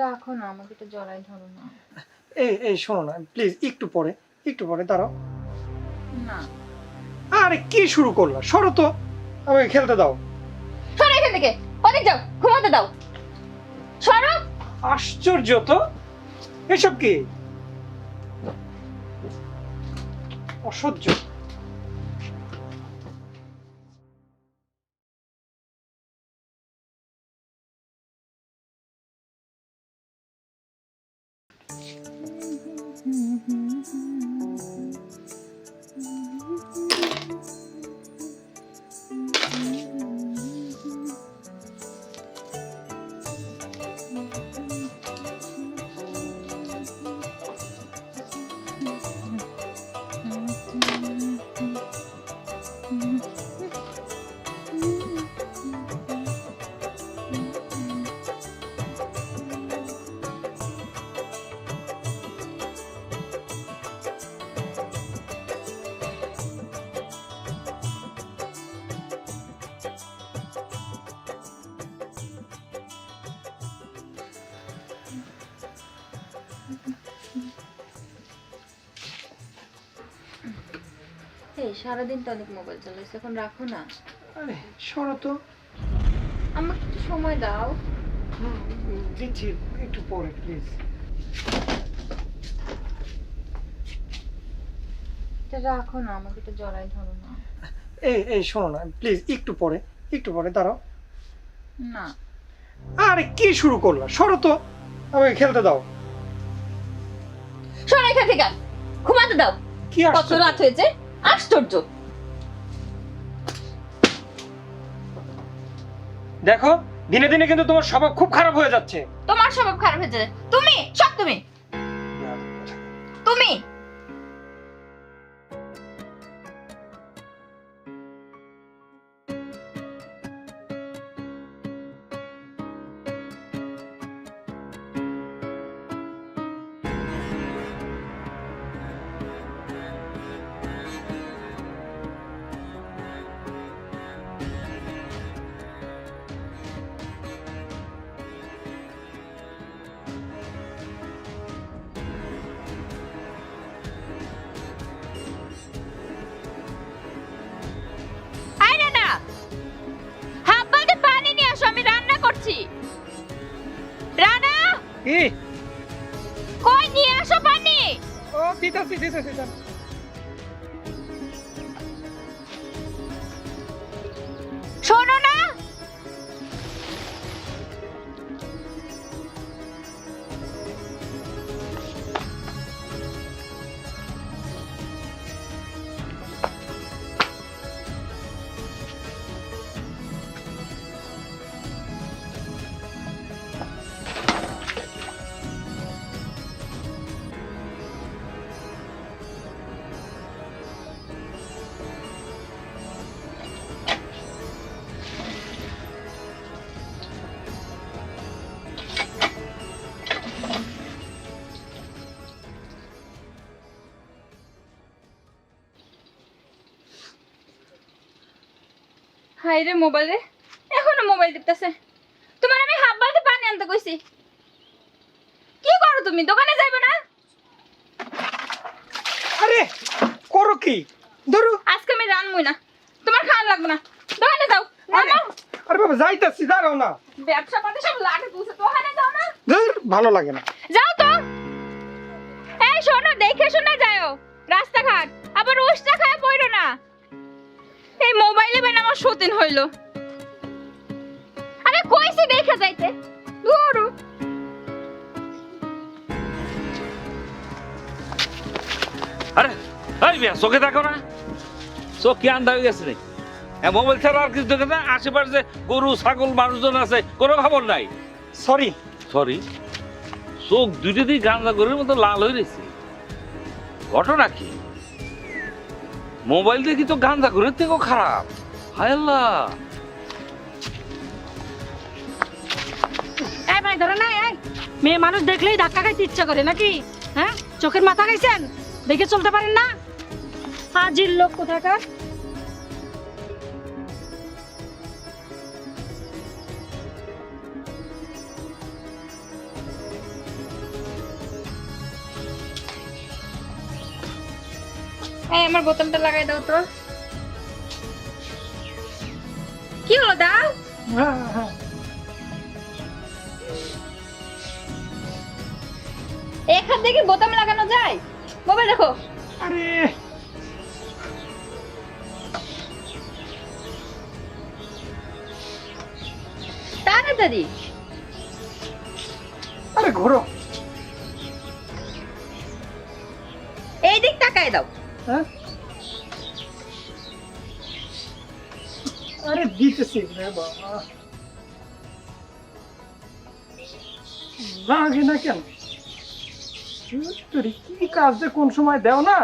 রাখো না আমাকে একটু জড়াই ধরো না। এই এই শোনো না প্লিজ একটু পরে একটু পরে দাঁড়াও। না। আরে কি শুরু করলা? সরো তো আমাকে খেলতে দাও। সরো এখান থেকে ওদিক যাও ঘুমাতে দাও। সরো। আশ্চর্য তো। এসব কি? অসহ্য। 嗯哼哼哼。এই সারাদিন তো অনেক মোবাইল চালাইছো এখন রাখো না। আরে সরো তো। আমাকে একটু সময় দাও। দিচ্ছি একটু পরে প্লিজ রাখো না আমাকে একটু জড়াই ধরো না। এই এই শোনো না প্লিজ একটু পরে একটু পরে দাঁড়াও। না। আরে কি শুরু করলা? সরো তো আমাকে খেলতে দাও। সরো এখান থেকে ঘুমাতে দাও। কি কত আশ্চর্য রাত হয়েছে? আশ্চর্য। দেখো দিনে দিনে কিন্তু তোমার স্বভাব খুব খারাপ হয়ে যাচ্ছে। তোমার স্বভাব খারাপ হয়েছে তুমি সব তুমি। তুমি। দিতেছি দিতেছি দাঁড়াও। হাই রে মোবাইল। রে এখনও মোবাইল টিপতেছে। তোমার আমি হাফ বালতি পানি আনতে কইছি। কি করো তুমি? দোকানে যাইবে না? আরে করো কি? ধরো। আজকে আমি রানমুই না। তোমার খাওয়া লাগবে না। দোকানে যাও। আরে। আরে বাবা যাইতাছি দাঁড়াও না। ব্যবসা পাতি সব লাগে তুলছে দোকানে যাও না। ধর ভালো লাগে না। যাও তো। এই শোনো দেখে শুনে যাও। রাস্তাঘাট। আবার উষ্টা খায় পড়ো না। এই মোবাইলে বেন আমার সতীন হইল। আরে কইছি দেখে যাইতে? দূর আরে এই মিয়া চোখে দেখো না। চোখ কি আন্ধা হয়ে গেছে নাকি? মোবাইল ছাড়া আর কিছু দেখে না? আশেপাশে গরু ছাগল মানুষজন আছে কোনো খবর নাই? সরি সরি চোখ দুটো দিয়ে গান্দা গরুর মতো লাল হয়ে রয়েছে। ঘটনা কি? মোবাইল দেখি তো গান্দা ঘুরের থেকেও খারাপ। হায় আল্লাহ। ভাই, ধরে না মেয়ে মানুষ দেখলেই ধাক্কা খাইতে ইচ্ছা করে, নাকি? হ্যাঁ? চোখের মাথা খাইছেন? দেখে চলতে পারেন না? হাজির লোক কোথাকার? এই আমার বোতামটা লাগাই দাও তো। কি হলো দাও? হ্যাঁ হ্যাঁ। এখান থেকে বোতাম লাগানো যায়? মোবাইল দেখো। আরে। তাড়াতাড়ি। আরে ঘোরো। হ্যাঁ? আরে দিতেছি রে বাবা। লাগে না কেন? কি কাজ যে কোন সময় দেও না।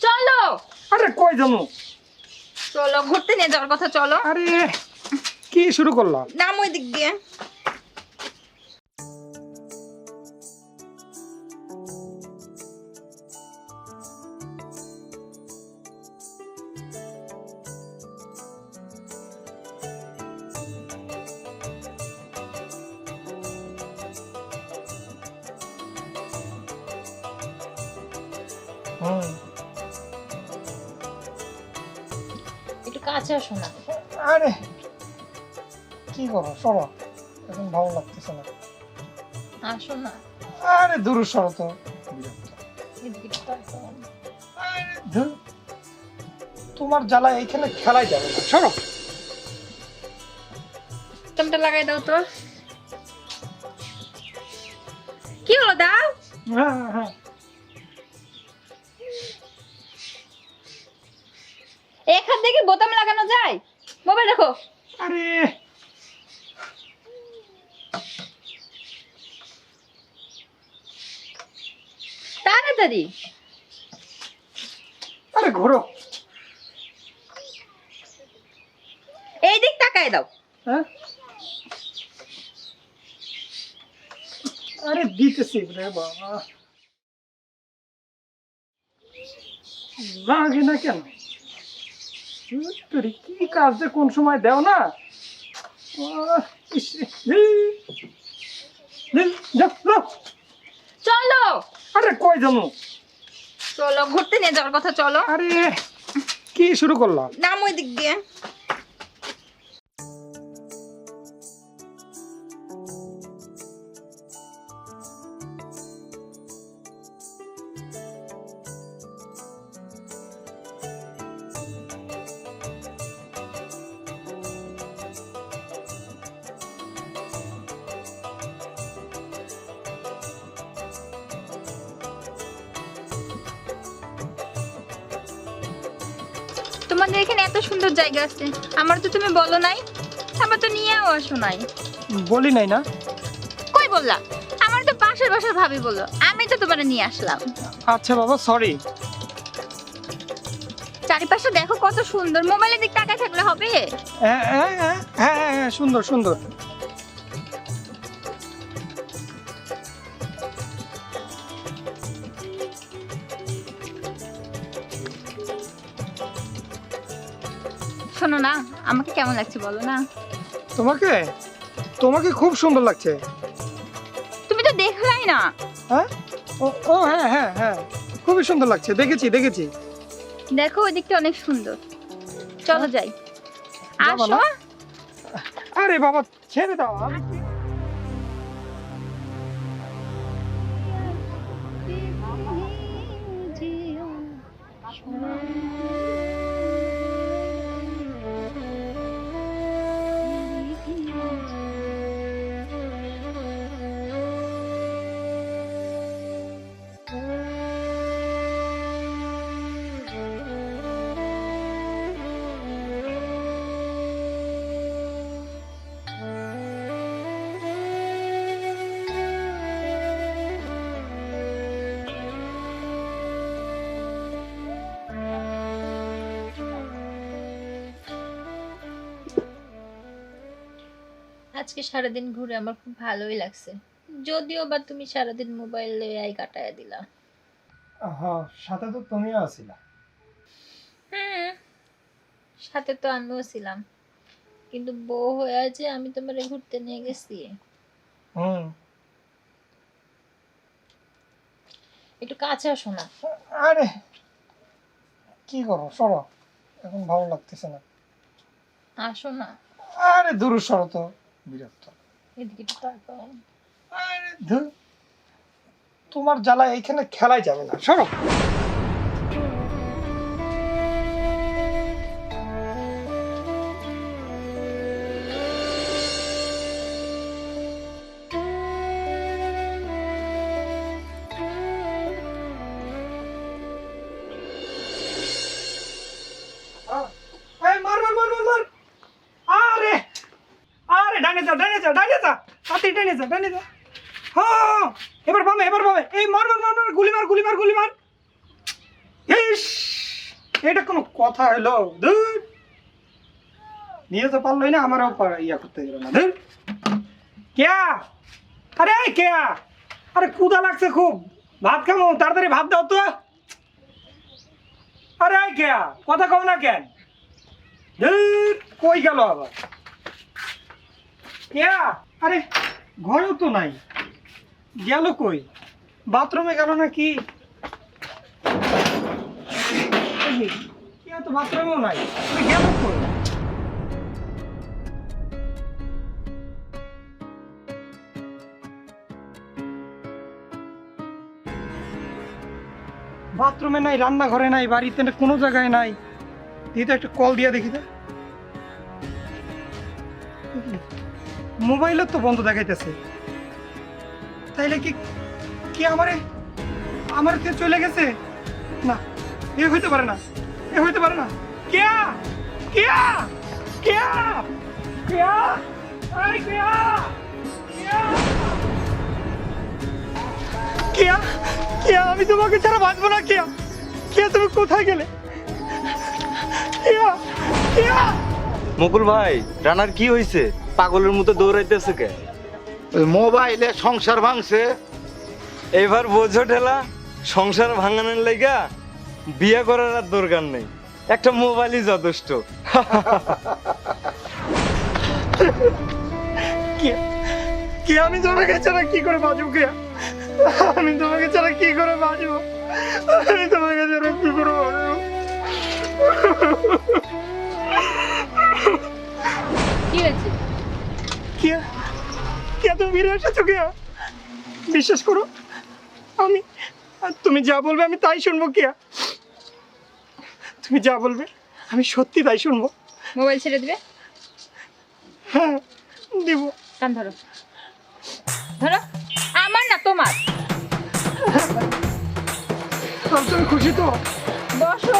চলো। আরে কই জানো? চলো ঘুরতে নিয়ে যাওয়ার কথা চলো। আরে কি শুরু করলাম? নাম ওই দিক দিয়ে। একটু কাছে আসো না। আরে কি করো সরো এখন ভালো লাগতেছে না। আসো না। আরে দূর সরো তো। তোমার জ্বালা এইখানে খেলাই যাবে না। সরো। বোতামটা লাগাই দাও তো। কি হলো দাও? হ্যাঁ হ্যাঁ, হ্যাঁ এখান থেকে বোতাম লাগানো যায় মোবাইল দেখো আরে তাড়াতাড়ি। আরে ঘোরো। এই দিক তাকায় দাও। হ্যাঁ? আরে দিতেছি রে বাবা। লাগে না কেন? তোর কি কাজ যে কোন সময় দেও না। চলো। আরে কই জানো? চলো ঘুরতে নিয়ে যাওয়ার কথা চলো। আরে কি শুরু করলাম? নাম ওই দিক দিয়ে। তোমাদের এখানে এত সুন্দর জায়গা আছে। আমার তো তুমি বলো নাই আমার তো নিয়েও আসো নাই। বলি নাই না? কই বললা? আমার তো পাশের বাসার ভাবি বলল আমি তো তোমার নিয়ে আসলাম। আচ্ছা বাবা সরি চারিপাশে দেখো কত সুন্দর মোবাইলের দিক তাকায় থাকলে হবে। হ্যাঁ হ্যাঁ হ্যাঁ হ্যাঁ হ্যাঁ সুন্দর সুন্দর। আমাকে কেমন লাগছে বলো না? তোমাকে? তোমাকে খুব সুন্দর লাগছে। তুমি তো দেখলাই না। হ্যাঁ? ও ও হ্যাঁ হ্যাঁ হ্যাঁ। খুবই সুন্দর লাগছে দেখেছি দেখেছি। দেখো ওই দিকটা অনেক সুন্দর। চলো যাই। যাব আসো। আরে বাবা ছেড়ে দাও। আজকে সারাদিন ঘুরে আমার খুব ভালোই লাগছে। যদিও বা তুমি সারাদিন মোবাইলে আই কাটায় দিলা। হ্যাঁ সাথে তো তুমিও আছিলা। হুম সাথে তো আমিও ছিলাম। কিন্তু বউ হয়ে আছে আমি তোমারে ঘুরতে নিয়ে গেছি। হুম। একটু কাছে আসো না। আরে কি করো সরো। এখন ভালো লাগতেছে না। আসো না। আরে দূর সরো তো। বিরক্ত। তোমার জ্বালা এইখানে খেলাই যাবে না। সরো। ডানে যা ডানে যা। এবার এবার এই মার মার মার মার, গুলি মার গুলি মার গুলি মার। ইস, এটা কোনো কথা হলো দূর নিয়ে তো পারলোই না, আমারও ইয়া করতে গেল না। কেয়া? আরে কেয়া? আরে ক্ষুদা লাগছে খুব। ভাত খাব, তাড়াতাড়ি ভাত দাও তো। আরে কেয়া, কথা কও না কেন? কই গেল আবার? কেয়া? আরে ঘরেও তো নাই। গেল কই? বাথরুমে গেল না কি তো বাথরুমেও নাই? গেল কই? বাথরুমে নাই, রান্নাঘরে নাই, বাড়িতে কোনো জায়গায় নাই। তো একটা কল দিয়ে দেখি তো। মোবাইলও তো বন্ধ দেখাইতেছে। তাইলে কি কি আমারে, আমার কে চলে গেছে? না, এ হইতে পারে না, এ হইতে পারে না। কেয়া কেয়া কেয়া কেয়া আরে কেয়া কেয়া কেয়া আমি তোমাকে ছাড়া বাঁচবো না কেয়া কেয়া তুমি কোথায় গেলে? কেয়া কেয়া মুকুল ভাই, রানার কি হয়েছে পাগলের মতো দৌড়াইতেছে কে? ওই মোবাইলে সংসার ভাঙছে। এবার বোঝো ঠেলা সংসার ভাঙানোর লাইগা বিয়ে করার আর দরকার নেই। একটা মোবাইলই যথেষ্ট। কে? কে আমি তোমাকে ছাড়া কি করে বাঁচবো কে? আমি তোমাকে ছাড়া কি করে বাঁচবো? আমি তোমাকে ছাড়া কি করে বাঁচবো? কে? কে তুমি ফিরে এসেছ কে? বিশ্বাস করো আমি তুমি যা বলবে আমি তাই শুনব কে? তুমি যা বলবে আমি সত্যি তাই শুনব। মোবাইল ছেড়ে দিবে? হ্যাঁ দিব। কান ধরো। ধরো। আমার না তোমার। তুমি খুশি তো। বসো।